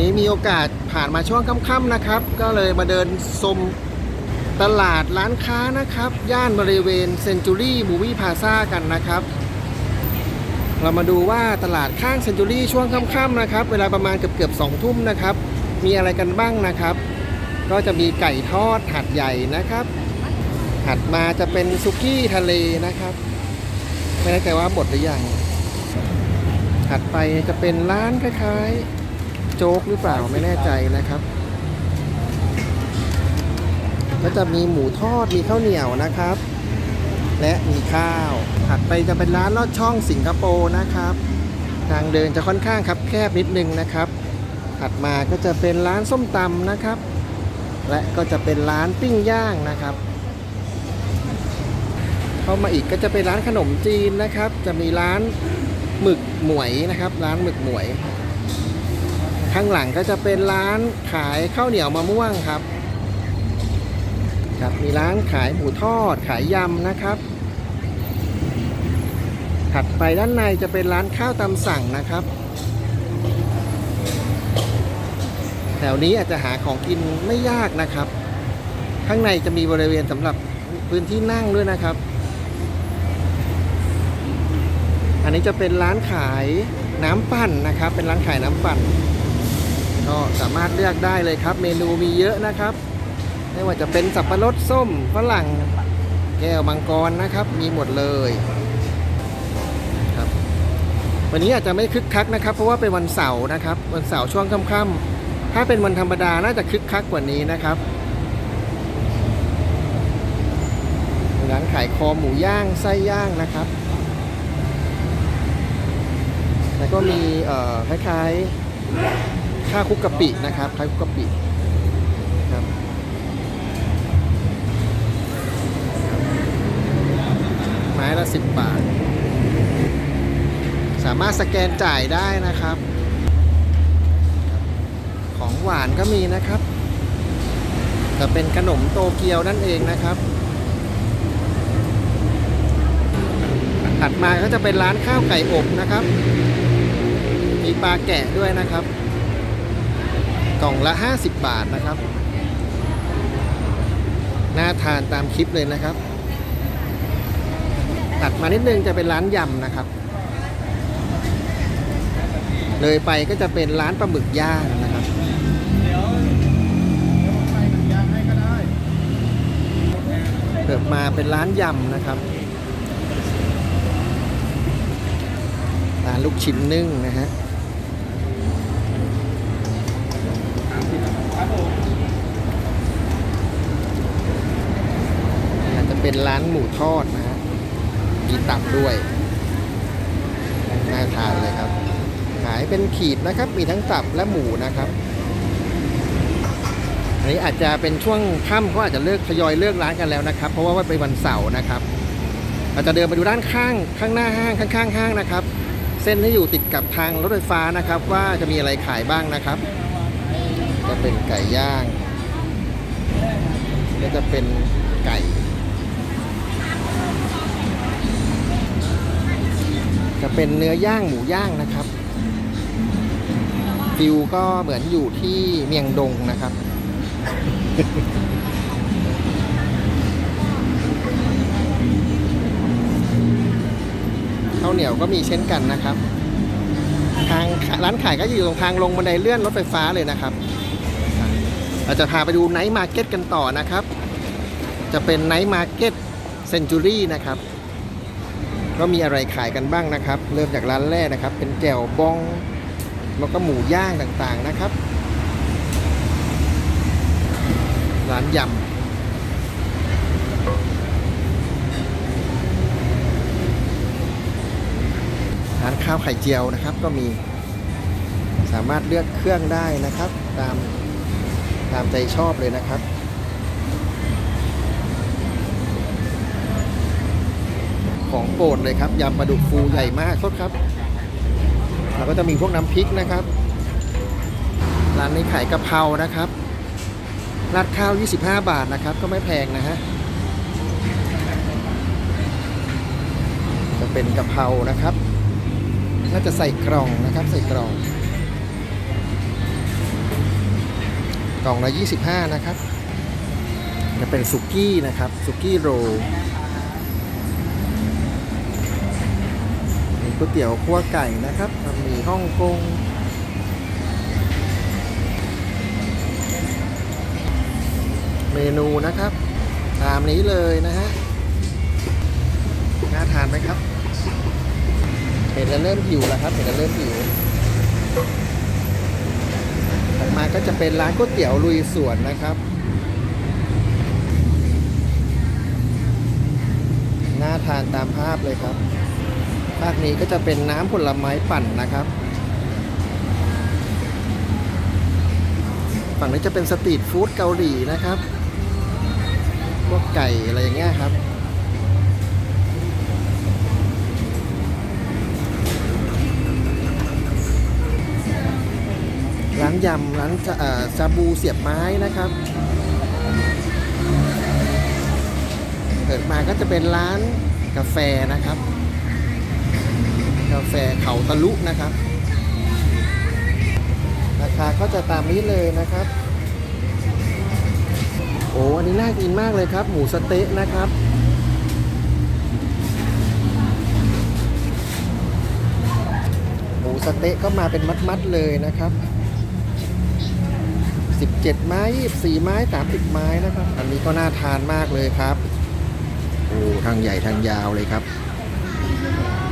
นี้มีโอกาสผ่านมาช่วงค่ำๆนะครับ ก็เลยมาเดินชมตลาดร้านค้านะครับ ย่านบริเวณเซนจูรี่มูวี่พาซากันนะครับ เรามาดูว่าตลาดข้างเซนจูรี่ช่วงค่ำๆนะครับ เวลาประมาณเกือบๆสองทุ่มนะครับ มีอะไรกันบ้างนะครับ ก็จะมีไก่ทอดหัดใหญ่นะครับ หัดมาจะเป็นซุกี้ทะเลนะครับ ไม่แน่ใจว่าหมดหรือยังถัดไปจะเป็นร้านคล้ายๆ โจ๊กหรือเปล่าไม่แน่ใจนะครับ ก็จะมีหมูทอดมีข้าวเหนียวนะครับ และมีข้าว ถัดไปจะเป็นร้านลอดช่องสิงคโปร์นะครับ ทางเดินจะค่อนข้างครับแคบนิดนึงนะครับ ถัดมาก็จะเป็นร้านส้มตำนะครับ และก็จะเป็นร้านปิ้งย่างนะครับเข้ามาอีกก็จะเป็นร้านขนมจีนนะครับ จะมีร้านหมึกหมวยนะครับ ร้านหมึกหมวย ข้างหลังก็จะเป็นร้านขายข้าวเหนียวมะม่วงครับ ครับมีร้านขายหมูทอดขายยำนะครับ ถัดไปด้านในจะเป็นร้านข้าวตามสั่งนะครับ แถวนี้อาจจะหาของกินไม่ยากนะครับ ข้างในจะมีบริเวณสำหรับพื้นที่นั่งด้วยนะครับ อันนี้จะเป็นร้านขายน้ำปั่นนะครับ เป็นร้านขายน้ำปั่น ก็สามารถเลือกได้เลยครับ เมนูมีเยอะนะครับ ไม่ว่าจะเป็นสับปะรดส้มฝรั่งแก้วมังกรนะครับ มีหมดเลยครับวันนี้อาจจะไม่คึกคักนะครับ เพราะว่าเป็นวันเสาร์นะครับ วันเสาร์ช่วงค่ำๆถ้าเป็นวันธรรมดาน่าจะคึกคักกว่านี้นะครับร้านขายคอหมูย่างไส้ย่างนะครับ แล้วก็มีคล้ายๆ ข้าวคุกกะปินะครับข้าวคุกกะปิครับไม้ละสิบบาท สามารถสแกนจ่ายได้นะครับ ของหวานก็มีนะครับ จะเป็นขนมโตเกียวนั่นเองนะครับถัดมาก็จะเป็นร้านข้าวไก่อบนะครับ มีปลาแกะด้วยนะครับ กล่องละ 50 บาทนะครับ น่าทานตามคลิปเลยนะครับ ตัดมานิดนึงจะเป็นร้านยำนะครับ เลยไปก็จะเป็นร้านปลาหมึกย่างนะครับเปิดมาเป็นร้านยำนะครับร้านลูกชิ้นนึ่งนะฮะ อาจจะ เป็นร้านหมูทอดนะฮะมีตับด้วย น่าทานเลยครับ ขายเป็นขีดนะครับ มีทั้งตับและหมูนะครับอันนี้อาจจะเป็นช่วงค่ำเขาอาจจะเลิกทยอยเลิกร้านกันแล้วนะครับ เพราะว่าเป็นวันเสาร์นะครับเราจะเดินไปดูด้านข้างข้างหน้าห้างข้างๆห้างนะครับ เส้นที่อยู่ติดกับทางรถไฟฟ้านะครับ ว่าจะมีอะไรขายบ้างนะครับจะเป็นไก่ย่างก็จะเป็นไก่ จะเป็นเนื้อย่างหมูย่างนะครับฟิวก็เหมือนอยู่ที่เมียงดงนะครับ ข้าวเหนียวก็มีเช่นกันนะครับ ทางร้านขายก็อยู่ตรงทางลงบันไดเลื่อนรถไฟฟ้าเลยนะครับ เราจะพาไปดูไนท์มาร์เก็ตกันต่อนะครับ จะเป็นไนท์มาร์เก็ตเซนจูรี่นะครับ ก็มีอะไรขายกันบ้างนะครับ เริ่มจากร้านแรกนะครับ เป็นแจ่วบองแล้วก็หมูย่างต่างๆนะครับ ร้านยำร้านข้าวไข่เจียวนะครับ ก็มีสามารถเลือกเครื่องได้นะครับ ตามตามใจชอบเลยนะครับ ของโปรดเลยครับยำปลาดุกฟูใหญ่มากโทษครับ แล้วก็จะมีพวกน้ำพริกนะครับ ร้านนี้ขายกะเพรานะครับราดข้าว 25 บาทนะครับ ก็ไม่แพงนะฮะ จะเป็นกะเพรานะครับ น่าจะใส่กล่องนะครับ ใส่กล่อง กล่องละ 25 นะครับ จะเป็นสุกี้นะครับ สุกี้โรลมี ก๋วยเตี๋ยวคั่วไก่นะครับมีฮ่องกงเมนูนะครับ ตามนี้เลยนะฮะน่าทานไหมครับเห็นแล้วเริ่มหิวแล้วครับเห็นแล้วเริ่มหิวถัดมาก็จะเป็นร้านก๋วยเตี๋ยวลุยสวนนะครับ น่าทานตามภาพเลยครับ ภาคนี้ก็จะเป็นน้ำผลไม้ปั่นนะครับ ฝั่งนี้จะเป็นสตรีทฟู้ดเกาหลีนะครับพวกไก่อะไรอย่างเงี้ยครับร้านยำร้านอ่อซาบูเสียบไม้นะครับ เปิดมาก็จะเป็นร้านกาแฟนะครับ กาแฟเขาตะลุนะครับ ราคาก็จะตามนี้เลยนะครับ โอ้อันนี้น่ากินมากเลยครับ หมูสเต๊ะนะครับหมูสเต๊ะก็มาเป็นมัดๆเลยนะครับ17 ไม้24ไม้ 30 ไม้นะครับ อันนี้ก็น่าทานมากเลยครับ โอ้ทางใหญ่ทางยาวเลยครับ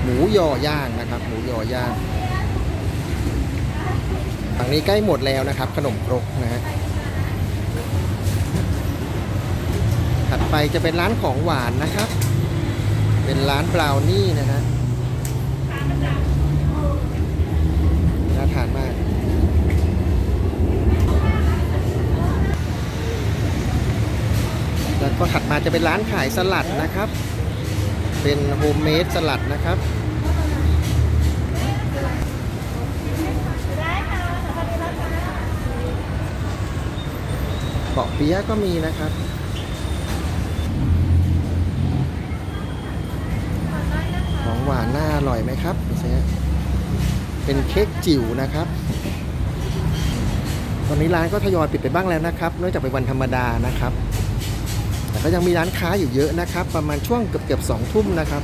หมูยอย่างนะครับ หมูยอย่างฝั่งนี้ใกล้หมดแล้วนะครับ ขนมครกนะฮะถัดไปจะเป็นร้านของหวานนะครับ เป็นร้านบราวนี่นะฮะน่าทานมากแล้วก็ถัดมาจะเป็นร้านขายสลัดนะครับ เป็นโฮมเมดสลัดนะครับเปาะเปี๊ยะก็มีนะครับของหวานน่าอร่อยไหมครับเซเป็นเค้กจิ๋วนะครับ ตอนนี้ร้านก็ทยอยปิดไปบ้างแล้วนะครับ เนื่องจากเป็นวันธรรมดานะครับ แต่ก็ยังมีร้านค้าอยู่เยอะนะครับ ประมาณช่วงเกือบเกือบสองทุ่มนะครับ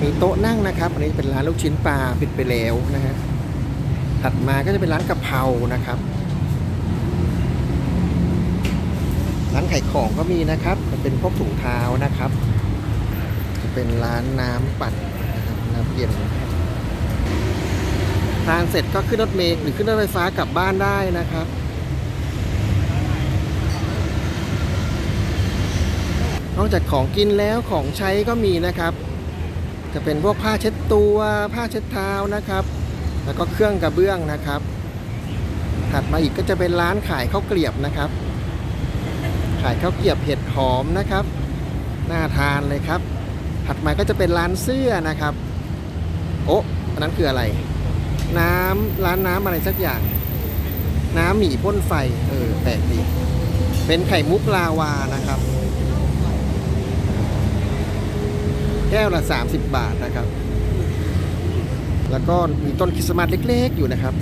มีโต๊ะนั่งนะครับ อันนี้เป็นร้านลูกชิ้นปลาปิดไปแล้วนะฮะถัดมาก็จะเป็นร้านกะเพรานะครับ ร้านขายของก็มีนะครับเป็นพวกถุงเท้านะครับ จะเป็นร้านน้ำปั่นนะครับน้ำเย็นทานเสร็จก็ขึ้นรถเมล์หรือขึ้นรถไฟฟ้ากลับบ้านได้นะครับ นอกจากของกินแล้วของใช้ก็มีนะครับ จะเป็นพวกผ้าเช็ดตัวผ้าเช็ดเท้านะครับ แล้วก็เครื่องกระเบื้องนะครับ ถัดมาอีกก็จะเป็นร้านขายข้าวเกลียบนะครับ ขายข้าวเกลียบเห็ดหอมนะครับ น่าทานเลยครับ ถัดมาก็จะเป็นร้านเสื้อนะครับ โอ้อันนั้นคืออะไร น้ำร้านน้ำอะไรสักอย่าง น้ำหมี่พ่นไฟ เออแปลกดี เป็นไข่มุกลาวานะครับ แก้วละ 30 บาทนะครับ แล้วก็มีต้นคริสต์มาสเล็กๆอยู่นะครับ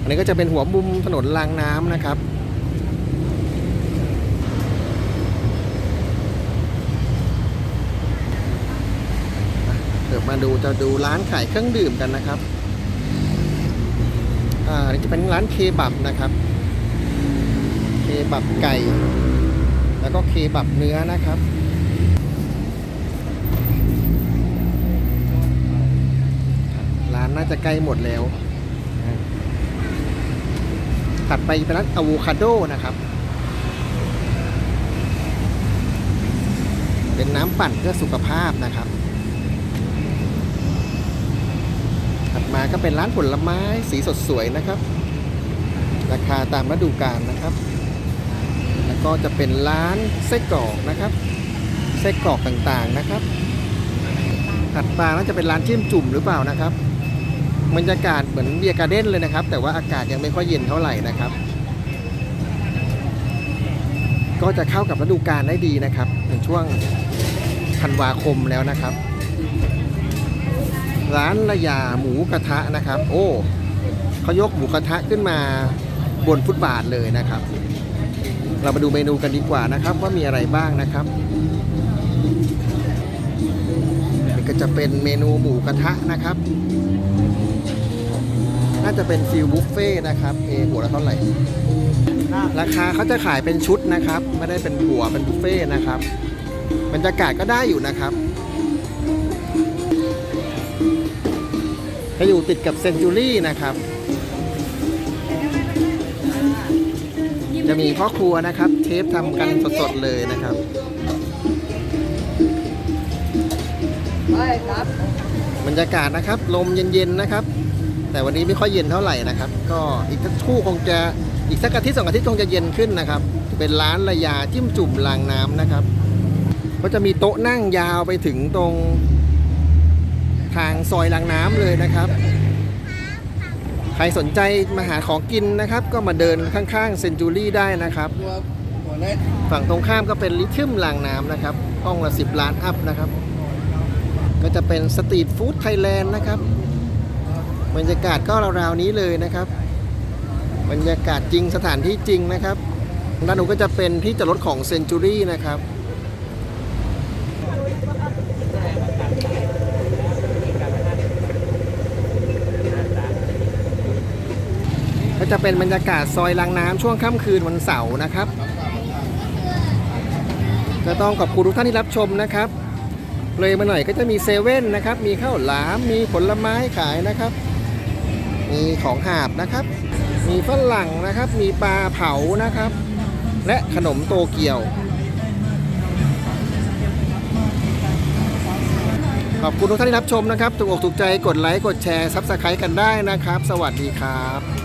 อันนี้ก็จะเป็นหัวมุมถนนรางน้ำนะครับเดี๋ยวมาดูจะดูร้านขายเครื่องดื่มกันนะครับ อ่าอันนี้จะเป็นร้านเคบับนะครับ เคบับไก่ แล้วก็เคบับเนื้อนะครับ ร้า น่าจะใกล้หมดแล้ว ถัดไปเป็นร้านอะโวคาโดนะครับ เป็นน้ำปั่นเพื่อสุขภาพนะครับ ถัดมาก็เป็นร้านผลไม้สีสดสวยนะครับ ราคาตามฤดูกาลนะครับ แล้วก็จะเป็นร้านไส้กรอกนะครับ ไส้กรอกต่างๆนะครับถัดมาน่าจะเป็นร้านจิ้มจุ่มหรือเปล่านะครับ บรรยากาศเหมือนเบียร์การ์เด้นเลยนะครับ แต่ว่าอากาศยังไม่ค่อยเย็นเท่าไหร่นะครับ ก็จะเข้ากับฤดูกาลได้ดีนะครับในช่วงธันวาคมแล้วนะครับ ร้านละยาหมูกระทะนะครับ โอ้เขายกหมูกระทะขึ้นมาบนฟุตบาทเลยนะครับ เรามาดูเมนูกันดีกว่านะครับ ว่ามีอะไรบ้างนะครับก็จะเป็นเมนูหมูกระทะนะครับ น่าจะเป็นฟิลบุฟเฟ่ต์นะครับเอหัวละเท่าไหร่ ราคาเขาจะขายเป็นชุดนะครับ ไม่ได้เป็นหัวเป็นบุฟเฟ่ต์นะครับบรรยากาศก็ได้อยู่นะครับจะอยู่ติดกับเซนจูรี่นะครับ จะมีพ่อครัวนะครับ เชฟทำกันสดๆเลยนะครับบรรยากาศนะครับ ลมเย็นๆนะครับ แต่วันนี้ไม่ค่อยเย็นเท่าไหร่นะครับ ก็อีกสักครู่คงจะอีกสักอาทิตย์สองอาทิตย์คงจะเย็นขึ้นนะครับ เป็นร้านระยาจิ้มจุ่มรางน้ำนะครับ ก็จะมีโต๊ะนั่งยาวไปถึงตรงทางซอยรางน้ำเลยนะครับ ใครสนใจมาหาของกินนะครับ ก็มาเดินข้างๆเซนจูรี่ได้นะครับ ฝั่งตรงข้ามก็เป็นลิทึมรางน้ำนะครับห้องละ10ล้านอัพนะครับ ก็จะเป็นสตรีทฟู้ดไทยแลนด์นะครับ บรรยากาศก็ราวๆนี้เลยนะครับ บรรยากาศจริงสถานที่จริงนะครับด้านนู้นก็จะเป็นที่จอดรถของเซนจูรี่นะครับก็จะเป็นบรรยากาศซอยรางน้ำช่วงค่ำคืนวันเสาร์นะครับ ก็ต้องขอบคุณทุกท่านที่รับชมนะครับ เลยมาหน่อยก็จะมีเซเว่นนะครับ มีข้าวหลาม มีผลไม้ขายนะครับ มีของหาบนะครับ มีฝรั่งนะครับ มีปลาเผานะครับ และขนมโตเกียว ขอบคุณทุกท่านที่รับชมนะครับ ถูกอกถูกใจกดไลค์ กดแชร์ซับสไครต์กันได้นะครับ สวัสดีครับ